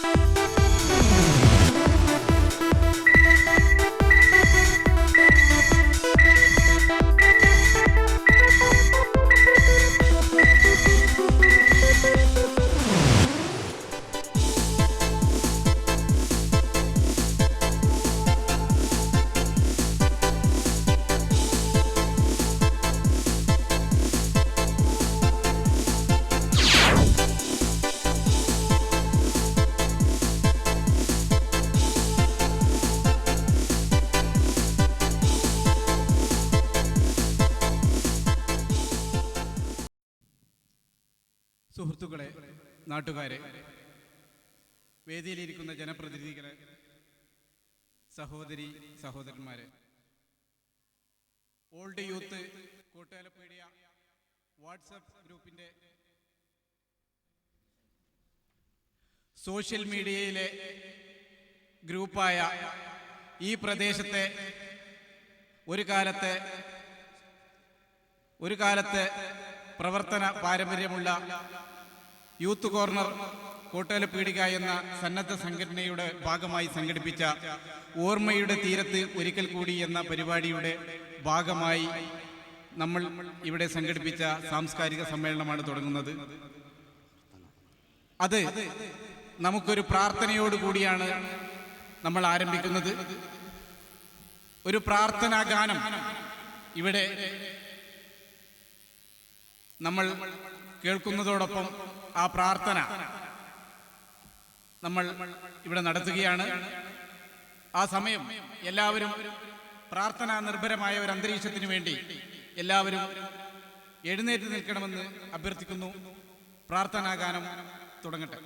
സുഹൃത്തുക്കളെ നാട്ടുകാരെ വേദിയിലിരിക്കുന്ന ജനപ്രതിനിധികളെ സഹോദരി സഹോദരന്മാരെ ഓൾഡ് യൂത്ത് കൂട്ടാലപ്പീഡിയ വാട്സപ്പ് ഗ്രൂപ്പിന്റെ സോഷ്യൽ മീഡിയയിലെ ഗ്രൂപ്പായ ഈ പ്രദേശത്തെ ഒരു കാലത്തെ ഒരു കാലത്ത് പ്രവർത്തന പാരമ്പര്യമുള്ള യൂത്ത് കോർണർ കോട്ടേല പീടിക എന്ന സന്നദ്ധ സംഘടനയുടെ ഭാഗമായി സംഘടിപ്പിച്ച ഓർമ്മയുടെ തീരത്ത് ഒരിക്കൽ കൂടി എന്ന പരിപാടിയുടെ ഭാഗമായി നമ്മൾ ഇവിടെ സംഘടിപ്പിച്ച സാംസ്കാരിക സമ്മേളനമാണ് തുടങ്ങുന്നത്. അത് നമുക്കൊരു പ്രാർത്ഥനയോടുകൂടിയാണ് നമ്മൾ ആരംഭിക്കുന്നത്. ഒരു പ്രാർത്ഥനാ ഗാനം ഇവിടെ നമ്മൾ കേൾക്കുന്നതോടൊപ്പം ആ പ്രാർത്ഥന നമ്മൾ ഇവിടെ നടത്തുകയാണ്. ആ സമയം എല്ലാവരും പ്രാർത്ഥനാ നിർഭരമായ ഒരു അന്തരീക്ഷത്തിന് വേണ്ടി എല്ലാവരും എഴുന്നേറ്റ് നിൽക്കണമെന്ന് അഭ്യർത്ഥിക്കുന്നു. പ്രാർത്ഥനാ ഗാനം തുടങ്ങട്ടെ.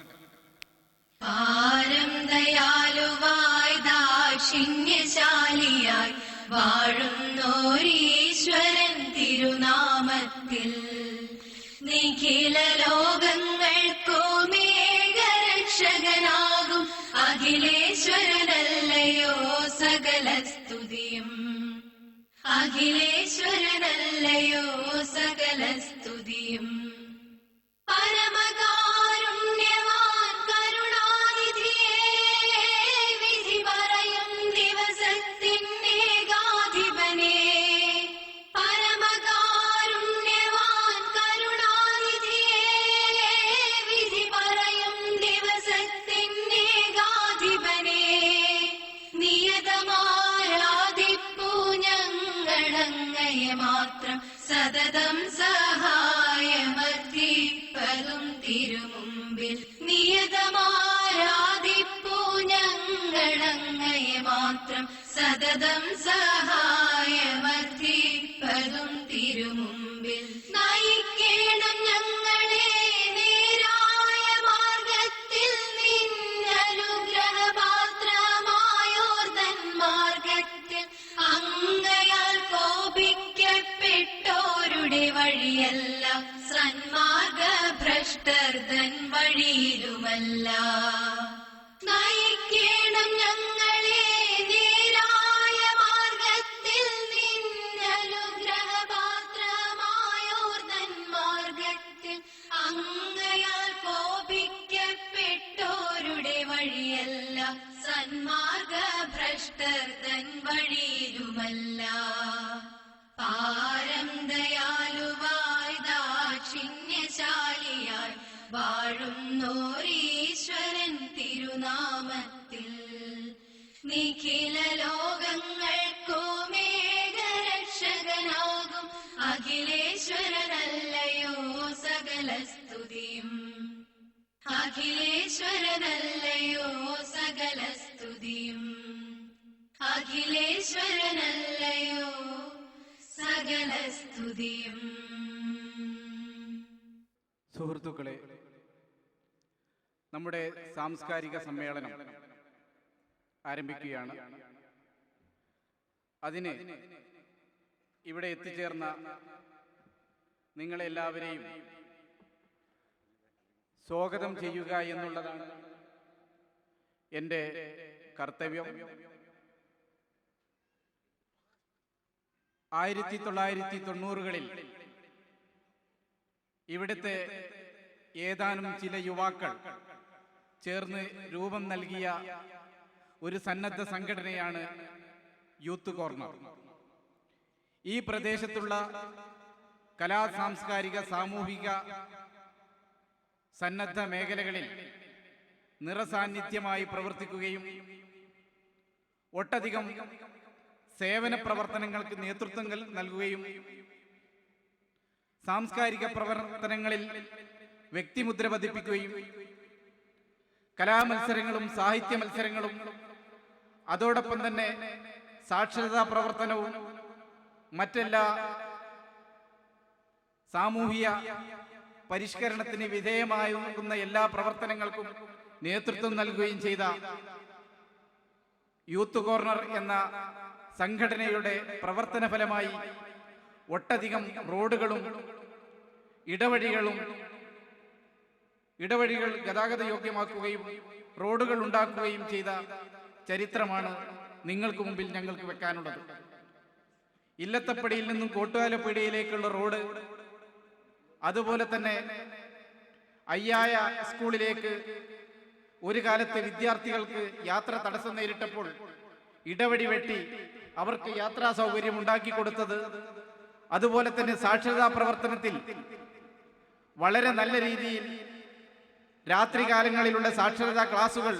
പാരം ദയാലുവായി ദാക്ഷിണ്യശാലിയായി വാഴുന്നോരീശ്വരൻ തിരുനാമത്തിൽ. നിഖില ലോകങ്ങൾക്കുമേകരക്ഷകനാകും അഖിലേശ്വരനല്ലയോ സകല സ്തുതിയും അഖിലേശ്വരനല്ലയോ സകല സ്തുതിയും പരമകാരുണ്യവാൻ അഖിലേശ്വരനല്ലയോ സകല സ്തുതിയും അഖിലേശ്വരനല്ലയോ സകല സ്തുതിയും അഖിലേശ്വരനല്ലയോ സകല സ്തുതിയും സുഹൃത്തുക്കളെ നമ്മുടെ സാംസ്കാരിക സമ്മേളനം ആരംഭിക്കുകയാണ്. അതിന് ഇവിടെ എത്തിച്ചേർന്ന നിങ്ങളെല്ലാവരെയും സ്വാഗതം ചെയ്യുക എന്നുള്ളതാണ് എന്റെ കർത്തവ്യം. ആയിരത്തി തൊള്ളായിരത്തി തൊണ്ണൂറുകളിൽ ഇവിടുത്തെ ഏതാനും ചില യുവാക്കൾ ചേർന്ന് രൂപം നൽകിയ ഒരു സന്നദ്ധ സംഘടനയാണ് യൂത്ത് കോർണർ. ഈ പ്രദേശത്തുള്ള കലാ സാംസ്കാരിക സാമൂഹിക സന്നദ്ധ മേഖലകളിൽ നിറസാന്നിധ്യമായി പ്രവർത്തിക്കുകയും ഒട്ടധികം സേവന പ്രവർത്തനങ്ങൾക്ക് നേതൃത്വം നൽകുകയും സാംസ്കാരിക പ്രവർത്തനങ്ങളിൽ വ്യക്തിമുദ്ര പതിപ്പിക്കുകയും കലാമത്സരങ്ങളും സാഹിത്യ മത്സരങ്ങളും അതോടൊപ്പം തന്നെ സാക്ഷരതാ പ്രവർത്തനവും മറ്റെല്ലാ സാമൂഹിക പരിഷ്കരണത്തിന് വിധേയമാകുന്ന എല്ലാ പ്രവർത്തനങ്ങൾക്കും നേതൃത്വം നൽകുകയും ചെയ്ത യൂത്ത് കോർണർ എന്ന സംഘടനയുടെ പ്രവർത്തന ഫലമായി ഒട്ടധികം റോഡുകളും ഇടവഴികളും ഇടവഴികൾ ഗതാഗത യോഗ്യമാക്കുകയും റോഡുകൾ ഉണ്ടാക്കുകയും ചെയ്ത ചരിത്രമാണ് നിങ്ങൾക്ക് മുമ്പിൽ ഞങ്ങൾക്ക് വെക്കാനുള്ളത്. ഇല്ലത്തപ്പടിയിൽ നിന്നും കോട്ടുകാലപ്പടിയിലേക്കുള്ള റോഡ്. അതുപോലെ തന്നെ അയ്യായ സ്കൂളിലേക്ക് ഒരു കാലത്ത് വിദ്യാർത്ഥികൾക്ക് യാത്ര തടസ്സം നേരിട്ടപ്പോൾ ഇടവഴി വെട്ടി അവർക്ക് യാത്രാ സൗകര്യം ഉണ്ടാക്കി കൊടുത്തത്. അതുപോലെ തന്നെ സാക്ഷരതാ പ്രവർത്തനത്തിൽ വളരെ നല്ല രീതിയിൽ രാത്രികാലങ്ങളിലുള്ള സാക്ഷരതാ ക്ലാസുകൾ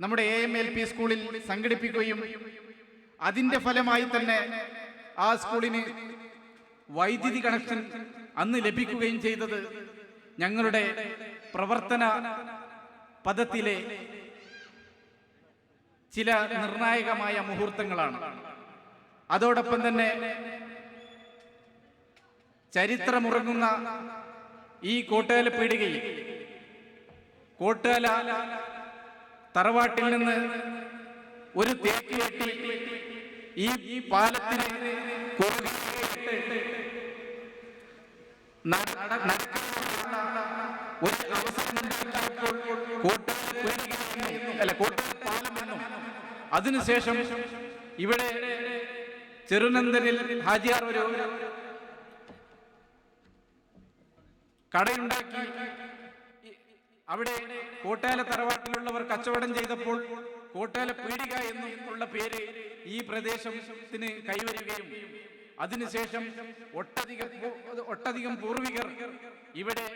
നമ്മുടെ എ എം എൽ പി സ്കൂളിൽ സംഘടിപ്പിക്കുകയും അതിന്റെ ഫലമായി തന്നെ ആ സ്കൂളിന് വൈദ്യുതി കണക്ഷൻ അന്ന് ലഭിക്കുകയും ചെയ്തത് ഞങ്ങളുടെ പ്രവർത്തന പദത്തിലെ ചില നിർണായകമായ മുഹൂർത്തങ്ങളാണ്. അതോടൊപ്പം തന്നെ ചരിത്രമുറങ്ങുന്ന ഈ കോട്ടേല പീടികയിൽ കോട്ടേല തറവാട്ടിൽ നിന്ന് ഒരു തേക്ക് ഈ പാലത്തിന് ഒരു അല്ല അതിനുശേഷം ഇവിടെ ചെറുനന്ദനിൽ ഹാജിയാർ ഒരു കടയുണ്ടാക്കി. അവിടെ കോട്ടാല തറവാട്ടിലുള്ളവർ കച്ചവടം ചെയ്തപ്പോൾ കോട്ടാല പീടിക എന്നുള്ള പേര് ഈ പ്രദേശത്തിന് കൈവരികയും അതിനുശേഷം ഒട്ടധികം ഒട്ടധികം പൂർവികർ ഇവിടെ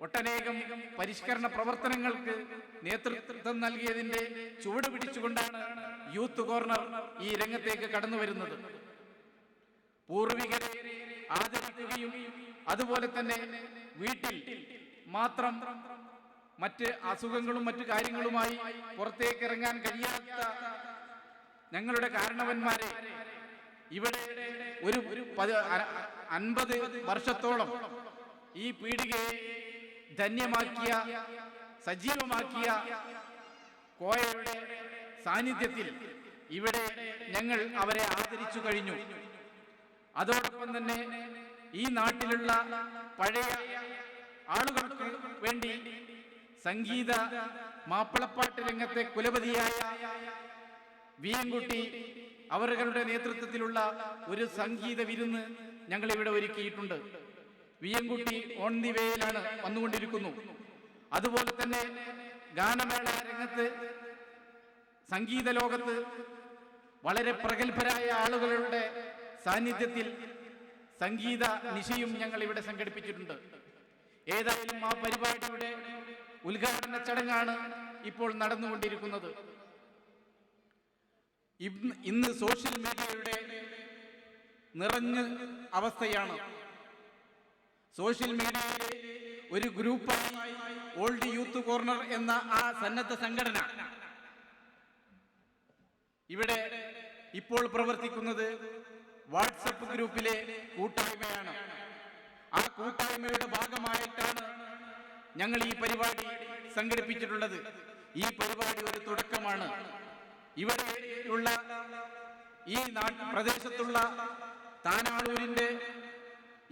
ഒട്ടനേകം പരിഷ്കരണ പ്രവർത്തനങ്ങൾക്ക് നേതൃത്വം നൽകിയതിന്റെ ചുവട് പിടിച്ചുകൊണ്ടാണ് യൂത്ത് കോർണർ ഈ രംഗത്തേക്ക് കടന്നു വരുന്നത്. പൂർവികരെ ആദരിക്കുകയും അതുപോലെ തന്നെ വീട്ടിൽ മാത്രം മറ്റ് അസുഖങ്ങളും മറ്റു കാര്യങ്ങളുമായി പുറത്തേക്ക് ഇറങ്ങാൻ കഴിയാത്ത ഞങ്ങളുടെ കാരണവന്മാരെ ഇവിടെ ഒരു അൻപത് വർഷത്തോളം ഈ പീടികയെ ധന്യമാക്കിയ സജീവമാക്കിയ കോയയുടെ സാന്നിധ്യത്തിൽ ഇവിടെ ഞങ്ങൾ അവരെ ആദരിച്ചു കഴിഞ്ഞു. അതോടൊപ്പം തന്നെ ഈ നാട്ടിലുള്ള പഴയ ആളുകൾക്ക് വേണ്ടി സംഗീത മാപ്പിളപ്പാട്ട് രംഗത്തെ കുലപതിയായ വിയൻകുട്ടി അവരുടെ നേതൃത്വത്തിലുള്ള ഒരു സംഗീത വിരുന്ന് ഞങ്ങൾ ഇവിടെ ഒരുക്കിയിട്ടുണ്ട്. വി എൻകുട്ടി ഓൺ ദി വേയിലാണ് വന്നുകൊണ്ടിരിക്കുന്നു. അതുപോലെ തന്നെ ഗാനമേള രംഗത്ത് സംഗീത ലോകത്ത് വളരെ പ്രഗത്ഭരായ ആളുകളുടെ സാന്നിധ്യത്തിൽ സംഗീത നിശയും ഞങ്ങൾ ഇവിടെ സംഘടിപ്പിച്ചിട്ടുണ്ട്. ഏതായാലും ആ പരിപാടിയുടെ ഉദ്ഘാടന ചടങ്ങാണ് ഇപ്പോൾ നടന്നുകൊണ്ടിരിക്കുന്നത്. ഇന്ന് സോഷ്യൽ മീഡിയയുടെ നിറഞ്ഞ അവസ്ഥയാണ്. സോഷ്യൽ മീഡിയയിലെ ഒരു ഗ്രൂപ്പായി ഓൾഡ് യൂത്ത് കോർണർ എന്ന ആ സന്നദ്ധ സംഘടന. ഇവിടെ ഇപ്പോൾ പ്രവർത്തിക്കുന്നത് വാട്സപ്പ് ഗ്രൂപ്പിലെ കൂട്ടായ്മയാണ്. ആ കൂട്ടായ്മയുടെ ഭാഗമായിട്ടാണ് ഞങ്ങൾ ഈ പരിപാടി സംഘടിപ്പിച്ചിട്ടുള്ളത്. ഈ പരിപാടി ഒരു തുടക്കമാണ്. ഇവിടെ ഉള്ള ഈ പ്രദേശത്തുള്ള താനാളൂരിന്റെ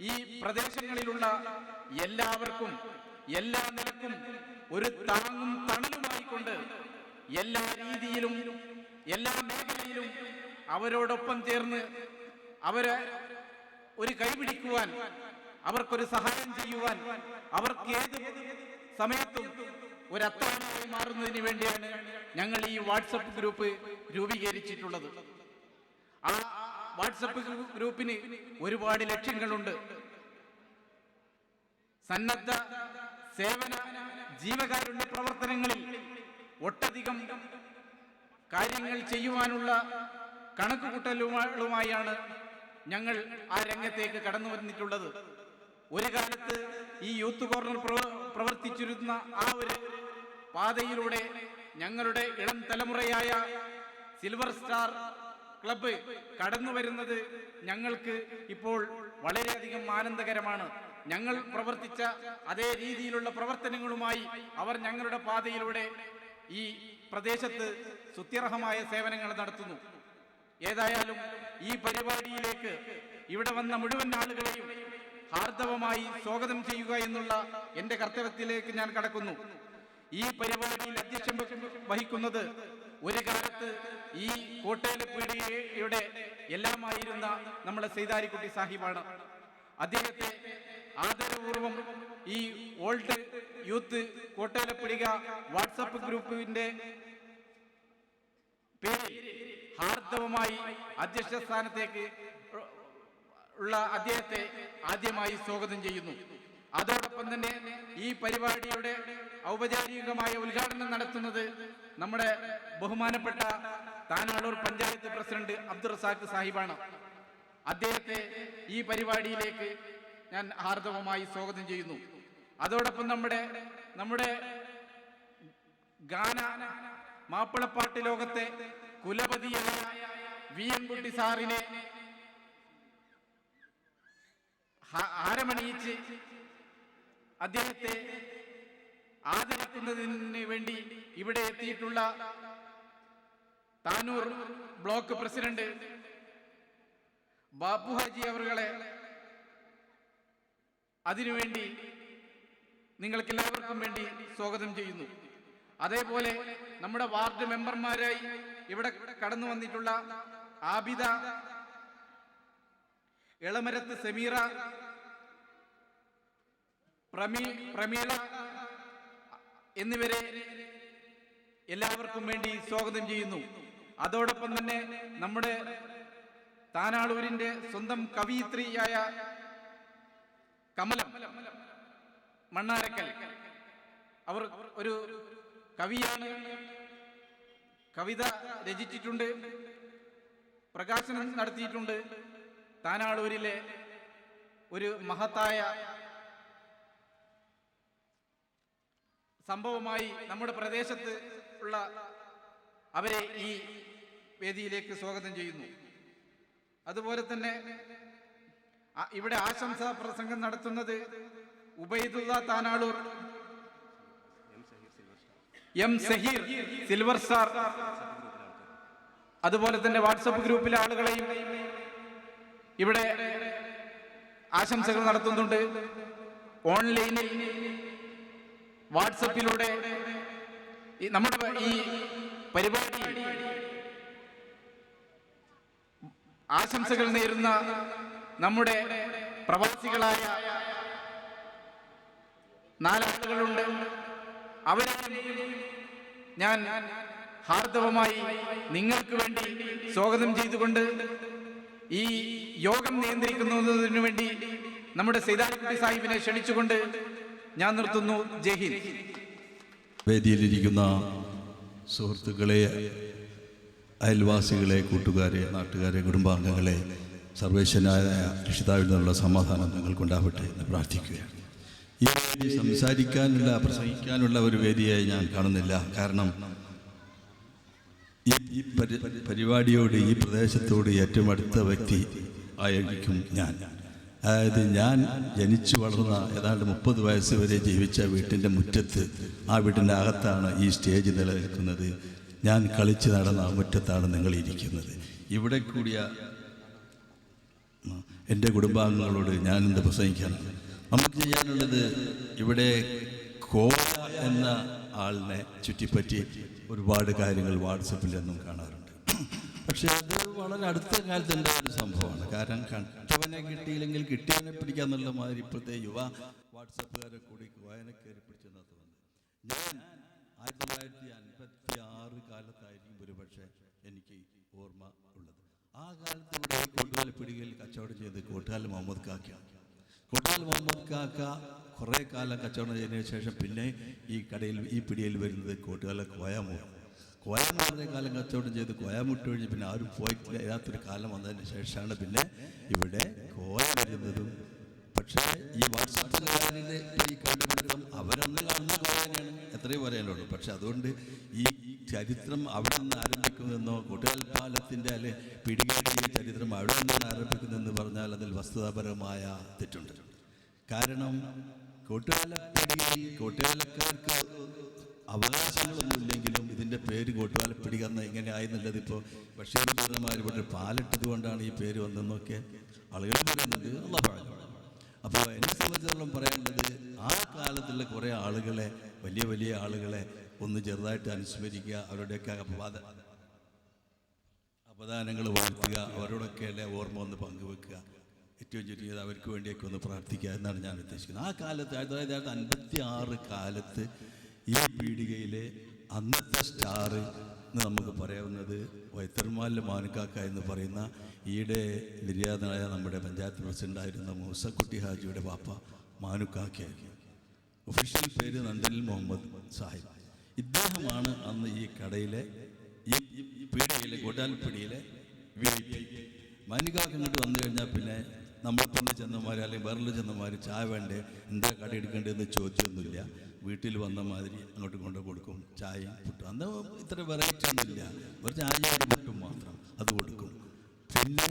ഈ പ്രദേശങ്ങളിലുള്ള എല്ലാവർക്കും എല്ലാ നിലക്കും ഒരു താങ്ങും തണലുമായിക്കൊണ്ട് എല്ലാ രീതിയിലും എല്ലാ മേഖലയിലും അവരോടൊപ്പം ചേർന്ന് അവരെ ഒരു കൈപിടിക്കുവാൻ അവർക്കൊരു സഹായം ചെയ്യുവാൻ അവർക്ക് ഏത് സമയത്തും ഒരു മാറുന്നതിന് വേണ്ടിയാണ് ഞങ്ങൾ ഈ വാട്സപ്പ് ഗ്രൂപ്പ് രൂപീകരിച്ചിട്ടുള്ളത്. ആ വാട്സപ്പ് ഗ്രൂപ്പിന് ഒരുപാട് ലക്ഷ്യങ്ങളുണ്ട്. സന്നദ്ധ സേവന ജീവകാരുണ്യ പ്രവർത്തനങ്ങളിൽ ഒട്ടധികം കാര്യങ്ങൾ ചെയ്യുവാനുള്ള കണക്കുകൂട്ടലുകളുമായാണ് ഞങ്ങൾ ആ രംഗത്തേക്ക് കടന്നു വന്നിട്ടുള്ളത് ഒരു കാലത്ത് ഈ യൂത്ത് കോർണർ പ്രവർത്തിച്ചിരുന്ന ആ ഒരു പാതയിലൂടെ ഞങ്ങളുടെ ഇളം തലമുറയായ സിൽവർ സ്റ്റാർ ക്ലബ്ബ് കടന്നു വരുന്നത് ഞങ്ങൾക്ക് ഇപ്പോൾ വളരെയധികം ആനന്ദകരമാണ്. ഞങ്ങൾ പ്രവർത്തിച്ച അതേ രീതിയിലുള്ള പ്രവർത്തനങ്ങളുമായി അവർ ഞങ്ങളുടെ പാതയിലൂടെ ഈ പ്രദേശത്ത് സുത്യർഹമായ സേവനങ്ങൾ നടത്തുന്നു. ഏതായാലും ഈ പരിപാടിയിലേക്ക് ഇവിടെ വന്ന മുഴുവൻ ആളുകളെയും ഹാർദവമായി സ്വാഗതം ചെയ്യുക എന്നുള്ള എന്റെ കർത്തവ്യത്തിലേക്ക് ഞാൻ കടക്കുന്നു. ഈ പരിപാടിയിൽ അധ്യക്ഷം വഹിക്കുന്നത് ഒരു കാലത്ത് ഈ കോട്ടയിലപ്പീടിയുടെ എല്ലാമായിരുന്ന നമ്മുടെ സൈതാരിക്കുട്ടി സാഹിബാണ്. അദ്ദേഹത്തെ ആദരപൂർവം ഈ ഓൾഡ് യൂത്ത് കോട്ടയിലപ്പിടിക വാട്സപ്പ് ഗ്രൂപ്പിന്റെ പേരിൽ ഹാർദവമായി അധ്യക്ഷ സ്ഥാനത്തേക്ക് ഉള്ള അദ്ദേഹത്തെ ആദ്യമായി സ്വാഗതം ചെയ്യുന്നു. അതോടൊപ്പം തന്നെ ഈ പരിപാടിയുടെ ഔപചാരികമായ ഉദ്ഘാടനം നടത്തുന്നത് നമ്മുടെ ബഹുമാനപ്പെട്ട താനാളൂർ പഞ്ചായത്ത് പ്രസിഡന്റ് അബ്ദുൾ റസാഖ് സാഹിബാണ്. അദ്ദേഹത്തെ ഈ പരിപാടിയിലേക്ക് ഞാൻ ഹാർദവമായി സ്വാഗതം ചെയ്യുന്നു. അതോടൊപ്പം നമ്മുടെ നമ്മുടെ ഗാന മാപ്പിളപ്പാട്ട് ലോകത്തെ കുലപതിയായ വി എൻ കുട്ടി സാറിനെ ഹ- ആരമണിയിച്ച് അദ്ദേഹത്തെ ആദരിക്കുന്നതിന് വേണ്ടി ഇവിടെ എത്തിയിട്ടുള്ള താനൂർ ബ്ലോക്ക് പ്രസിഡന്റ് ബാബു ഹാജി അവറുകളെ അതിനുവേണ്ടി നിങ്ങൾക്ക് എല്ലാവർക്കും വേണ്ടി സ്വാഗതം ചെയ്യുന്നു. അതേപോലെ നമ്മുടെ വാർഡ് മെമ്പർമാരായി ഇവിടെ കടന്നു വന്നിട്ടുള്ള ആബിദ എളമരത്ത് സമീറ പ്രമീ പ്രമീള എന്നിവരെ എല്ലാവർക്കും വേണ്ടി സ്വാഗതം ചെയ്യുന്നു. അതോടൊപ്പം തന്നെ നമ്മുടെ താനാളൂരിന്റെ സ്വന്തം കവിയിത്രിയായ കമലം മണ്ണാരക്കൽ. അവർ ഒരു കവിയാണ്. കവിത രചിച്ചിട്ടുണ്ട്. പ്രകാശനം നടത്തിയിട്ടുണ്ട്. താനാളൂരിലെ ഒരു മഹത്തായ സംഭവമായി നമ്മുടെ പ്രദേശത്ത് ഉള്ള അവരെ ഈ വേദിയിലേക്ക് സ്വാഗതം ചെയ്യുന്നു. അതുപോലെ തന്നെ ഇവിടെ ആശംസാ പ്രസംഗം നടത്തുന്നത് Ubaidullah Tanalur M Zaheer silver star അതുപോലെ തന്നെ വാട്സപ്പ് ഗ്രൂപ്പിലെ ആളുകളെയും ഇവിടെ ആശംസകൾ നടത്തുന്നുണ്ട്. ഓൺലൈനിൽ വാട്സപ്പിലൂടെ നമ്മുടെ ഈ പരിപാടി ആശംസകൾ നേരുന്ന നമ്മുടെ പ്രവാസികളായ നാലാളുകളുണ്ട്. അവരെ ഞാൻ ഹാർദവമായി നിങ്ങൾക്ക് വേണ്ടി സ്വാഗതം ചെയ്തുകൊണ്ട് ഈ യോഗം നിയന്ത്രിക്കുന്നതിനു വേണ്ടി നമ്മുടെ സൈതാലിക്കുട്ടി സാഹിബിനെ ക്ഷണിച്ചുകൊണ്ട് ഞാൻ നിർത്തുന്നു. ജയ്ഹിന്ദ് വേദിയിലിരിക്കുന്ന സുഹൃത്തുക്കളെ അയൽവാസികളെ കൂട്ടുകാരെ നാട്ടുകാരെ കുടുംബാംഗങ്ങളെ സർവേശ്വനായ രക്ഷിതാവിൽ നിന്നുള്ള സമാധാനം നിങ്ങൾക്കുണ്ടാവട്ടെ എന്ന് പ്രാർത്ഥിക്കുകയാണ്. ഈ സംസാരിക്കാനുള്ള പ്രസംഗിക്കാനുള്ള ഒരു വേദിയായി ഞാൻ കാണുന്നില്ല. കാരണം ഈ പരിപാടിയോട് ഈ പ്രദേശത്തോട് ഏറ്റവും അടുത്ത വ്യക്തി ആയിരിക്കും ഞാൻ. അതായത് ഞാൻ ജനിച്ചു വളർന്ന ഏതാണ്ട് മുപ്പത് വയസ്സ് വരെ ജീവിച്ച വീട്ടിന്റെ മുറ്റത്ത് ആ വീട്ടിന്റെ അകത്താണ് ഈ സ്റ്റേജ് നിലനിൽക്കുന്നത്. ഞാൻ കളിച്ച് നടന്ന ആ മുറ്റത്താണ് നിങ്ങൾ ഇരിക്കുന്നത്. ഇവിടെ കൂടിയ എന്റെ കുടുംബാംഗങ്ങളോട് ഞാൻ എന്ത് പ്രസംഗിക്കാനാണ് നമുക്ക് ചെയ്യാനുള്ളത് ഇവിടെ കോല എന്ന ആളിനെ ചുറ്റിപ്പറ്റി ഒരുപാട് കാര്യങ്ങൾ വാട്സപ്പിൽ നിന്നും കാണാറുണ്ട്. പക്ഷേ അത് വളരെ അടുത്ത കാലത്ത് ഉണ്ടായ ഒരു സംഭവമാണ്. കാരണം കണ്ടവനെ കിട്ടിയില്ലെങ്കിൽ കിട്ടിയവനെ പിടിക്കാന്നുള്ള മാതിരി ഇപ്പോഴത്തെ യുവ വാട്സപ്പുകാരെ കൂടി വായന കയറി വന്നു. ഞാൻ ആയിരത്തി തൊള്ളായിരത്തി അൻപത്തി ആറ് കാലത്തായിരിക്കും ഒരു പക്ഷേ എനിക്ക് ഓർമ്മ ഉള്ളത്. ആ കാലത്ത് ഇവിടെ കൊട്ടുകാല പിടികയിൽ കച്ചവടം ചെയ്ത് കൂട്ടുകാലി മുഹമ്മദ് കാക്ക. കൂട്ടുകാലി മുഹമ്മദ് കാക്ക കുറേ കാലം കച്ചവടം ചെയ്തതിനു ശേഷം പിന്നെ ഈ കടയിൽ ഈ പിടിയിൽ വരുന്നത് കോട്ടുകാല കോയാമോ കോയാമ പറഞ്ഞ കാലം കച്ചവടം ചെയ്ത് കോയാമുട്ട് കഴിഞ്ഞ് പിന്നെ ആരും പോയിട്ടില്ല. ഇല്ലാത്തൊരു കാലം വന്നതിന് ശേഷമാണ് പിന്നെ ഇവിടെ കോയ വരുന്നതും. പക്ഷേ ഈ വാട്സാപ്പിലെ ഈ കണ്ടുപിടുത്തം അവരന്ന് കാണുന്ന കോയനാണ്. എത്രയും പറയാനുള്ളൂ. പക്ഷെ അതുകൊണ്ട് ഈ ചരിത്രം അവിടെ നിന്ന് ആരംഭിക്കുന്നതെന്നോ കുട്ടികൽപാലത്തിന്റെ അല്ലെ പിടികേടിയ ചരിത്രം അവിടെ നിന്നാണ് ആരംഭിക്കുന്നതെന്ന് പറഞ്ഞാൽ അതിൽ വസ്തുതാപരമായ തെറ്റുണ്ട്. കാരണം കോട്ടുകാലപ്പിടിയിൽ കോട്ടുകാലക്കാർക്ക് അവകാശങ്ങളൊന്നുമില്ലെങ്കിലും ഇതിന്റെ പേര് കോട്ടുകാലപ്പിടി പിടികന്ന് എങ്ങനെ ആയെന്നുള്ളത് ഇപ്പോൾ ബഷീർ ബുദ്ധന്മാർ ഇവിടെ പാലിട്ടത് കൊണ്ടാണ് ഈ പേര് വന്നതെന്നൊക്കെ ആളുകൾ പറയുന്നുണ്ട്. പറഞ്ഞു. അപ്പോൾ എന്നെ സംബന്ധിച്ചിടത്തോളം പറയേണ്ടത് ആ കാലത്തുള്ള കുറേ ആളുകളെ വലിയ വലിയ ആളുകളെ ഒന്ന് ചെറുതായിട്ട് അനുസ്മരിക്കുക അവരുടെയൊക്കെ അപവാദ അപദാനങ്ങൾ വാഴ്ത്തുക അവരോടൊക്കെ അല്ലെ ഓർമ്മ ഒന്ന് പങ്കുവെക്കുക. ഏറ്റവും ചുരുങ്ങിയത് അവർക്ക് വേണ്ടിയൊക്കെ ഒന്ന് പ്രാർത്ഥിക്കുക എന്നാണ് ഞാൻ ഉദ്ദേശിക്കുന്നത്. ആ കാലത്ത് ആയിരത്തി തൊള്ളായിരത്തി അൻപത്തി ആറ് കാലത്ത് ഈ പീടികയിലെ അന്നത്തെ സ്റ്റാർ എന്ന് നമുക്ക് പറയാവുന്നത് വൈത്തർമാലിലെ മാനുക്കാക്ക എന്ന് പറയുന്ന ഈയിടെ നിര്യാതനായ നമ്മുടെ പഞ്ചായത്ത് പ്രസിഡന്റായിരുന്ന മൂസക്കുട്ടി ഹാജിയുടെ പാപ്പ മാനുക്കാക്കയായിരുന്നു. ഒഫീഷ്യൽ പേര് നന്ദനിൽ മുഹമ്മദ് സാഹിബ്. ഇദ്ദേഹമാണ് അന്ന് ഈ കടയിലെ ഈ പീടികയിലെ ഗോട്ടാൽപ്പീടിയിലെ വി ഐ പി മാനികാക്ക് ഇങ്ങോട്ട് വന്നു കഴിഞ്ഞാൽ പിന്നെ നമ്മൾക്കൊന്ന് ചെന്നമാർ അല്ലെങ്കിൽ വേറെ ചെന്നമാർ ചായ വേണ്ടേ? എന്താ കട എടുക്കേണ്ടതെന്ന് ചോദിച്ചൊന്നുമില്ല. വീട്ടിൽ വന്ന മാതിരി അങ്ങോട്ട് കൊണ്ട് കൊടുക്കും. ചായ പുട്ടും. അന്ന് ഇത്ര വെറൈറ്റി ഒന്നുമില്ല. ഒരു ചായയും പുട്ടും മാത്രം അത് കൊടുക്കും. പിന്നെ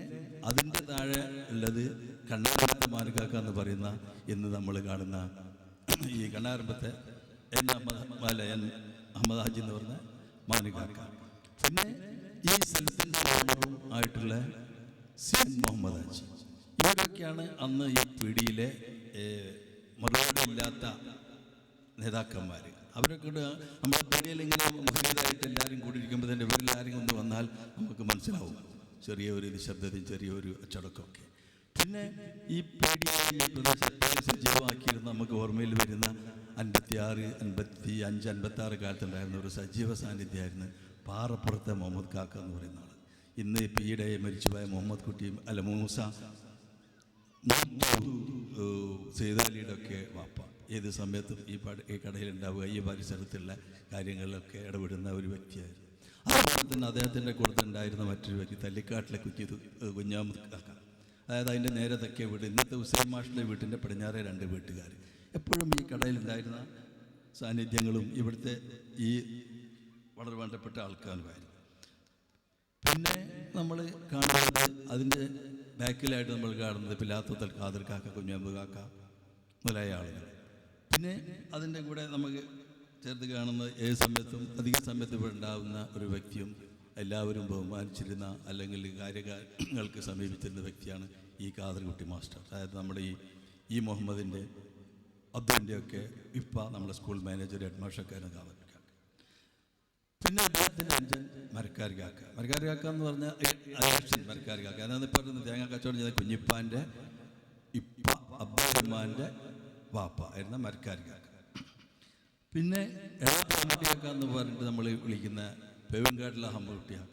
അതിന്റെ താഴെ ഉള്ളത് കണ്ണാരമ്പത്തെ മാനുകാക്ക എന്ന് പറയുന്ന ഇന്ന് നമ്മൾ കാണുന്ന ഈ കണ്ണാരമ്പത്തെ എൻ അഹമ്മദ് എൻ അഹമ്മദ് ഹാജി എന്ന് പറഞ്ഞ മാനുകാക്ക. പിന്നെ ഈ സ്ഥലത്തിന്റെ ആയിട്ടുള്ള സി മുഹമ്മദ് ഹാജി. ഇവരൊക്കെയാണ് അന്ന് ഈ പിടിയിലെ മറുപടിയില്ലാത്ത നേതാക്കന്മാർ അവരൊക്കെ നമ്മുടെ പീടികയിൽ ഇങ്ങനെ മുഖ്യതായിട്ട് എല്ലാവരും കൂടി ഇരിക്കുമ്പോൾ തന്നെ ഇവരിൽ ആരെങ്കിലും ഒന്ന് വന്നാൽ നമുക്ക് മനസ്സിലാവും. ചെറിയ ഒരു നിശബ്ദതയും ചെറിയൊരു അച്ചടക്കമൊക്കെ. പിന്നെ ഈ പീടികയെ ഈ പ്രദേശത്തെ സജീവമാക്കിയിരുന്ന നമുക്ക് ഓർമ്മയിൽ വരുന്ന അൻപത്തി ആറ് അൻപത്തി അഞ്ച് അൻപത്തി ആറ് കാലത്തുണ്ടായിരുന്ന ഒരു സജീവ സാന്നിധ്യമായിരുന്നു പാറപ്പുറത്തെ മുഹമ്മദ് കാക്ക എന്ന് പറയുന്ന ആൾ ഇന്ന് ഈയിടെ മരിച്ചുപോയ മുഹമ്മദ് കുട്ടിയും അല്ല മൂസ സെയ്താലിയുടെ ഒക്കെ വാപ്പ. ഏത് സമയത്തും ഈ പട ഈ കടയിലുണ്ടാവുക ഈ പരിസരത്തുള്ള കാര്യങ്ങളിലൊക്കെ ഇടപെടുന്ന ഒരു വ്യക്തിയായിരുന്നു. അതുപോലെ തന്നെ അദ്ദേഹത്തിന്റെ ഉണ്ടായിരുന്ന മറ്റൊരു വ്യക്തി തല്ലിക്കാട്ടിലെ കുറ്റി കുഞ്ഞാമത് കാക്ക. അതായത് അതിന്റെ നേരെ തെക്കേ വീട് ഇന്നത്തെ ഹുസൈൻ മാഷിന്റെ വീട്ടിന്റെ പടിഞ്ഞാറെ രണ്ട് വീട്ടുകാർ. എപ്പോഴും ഈ കടയിലുണ്ടായിരുന്ന സാന്നിധ്യങ്ങളും ഇവിടുത്തെ ഈ വളരെ വേണ്ടപ്പെട്ട ആൾക്കാരുമായിരുന്നു. പിന്നെ നമ്മൾ കാണുന്നത് അതിന്റെ ബാക്കിലായിട്ട് നമ്മൾ കാണുന്നത് പിലാത്തത്തൽ കാതിർ കാക്ക കുഞ്ഞമ്പ് കാക്ക മുതലായ ആളുകൾ പിന്നെ അതിന്റെ കൂടെ നമുക്ക് ചേർത്ത് കാണുന്ന ഏത് സമയത്തും അധിക സമയത്ത് ഉണ്ടാകുന്ന ഒരു വ്യക്തിയും എല്ലാവരും ബഹുമാനിച്ചിരുന്ന അല്ലെങ്കിൽ കാര്യങ്ങൾക്ക് സമീപിച്ചിരുന്ന വ്യക്തിയാണ് ഈ കാദർകുട്ടി മാസ്റ്റർ. അതായത് നമ്മുടെ ഈ ഈ മുഹമ്മദിന്റെ അബ്ദുവിന്റെയൊക്കെ ഇപ്പ നമ്മുടെ സ്കൂൾ മാനേജർ ഹെഡ് മാസ്റ്റർക്കാരൻ കാദർക്കാക്ക പിന്നെ അദ്ദേഹത്തിന്റെ അഞ്ചൻ മരക്കാരി കാക്ക മരക്കാരി കാക്ക എന്ന് പറഞ്ഞാൽ അധ്യക്ഷൻ മരക്കാരി കാക്ക അതാണ് ഇപ്പോൾ തേങ്ങ കച്ചവടം ചെയ്ത കുഞ്ഞിപ്പാന്റെ ഇപ്പ അബ്ദുറഹ്മാന്റെ വാപ്പ ആയിരുന്ന മരക്കാരി കാക്ക പിന്നെ എളാപ്പമ്മൂട്ടിയാക്ക എന്ന് പറഞ്ഞിട്ട് നമ്മൾ വിളിക്കുന്ന പെരുങ്കാട്ടിലെ ഹമ്മൂട്ടിയാക്ക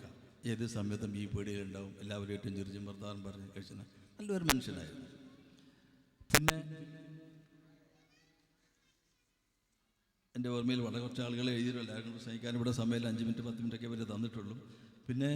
ഏത് സമയത്തും ഈ പീടികയിലുണ്ടാവും എല്ലാവരുമായിട്ടും ചെറിച്ചും വർത്താനം പറഞ്ഞ് കഴിച്ചാൽ നല്ലൊരു മനുഷ്യനായിരുന്നു. പിന്നെ എന്റെ ഓർമ്മയിൽ വളരെ കുറച്ച് ആളുകൾ എഴുതിയിട്ടില്ല എല്ലാവരും കൂടെ സ്നേഹിക്കാൻ ഇവിടെ സമയമില്ല. അഞ്ച് മിനിറ്റ് പത്ത് മിനിറ്റൊക്കെ ഇവർ തന്നിട്ടുള്ളൂ. പിന്നെ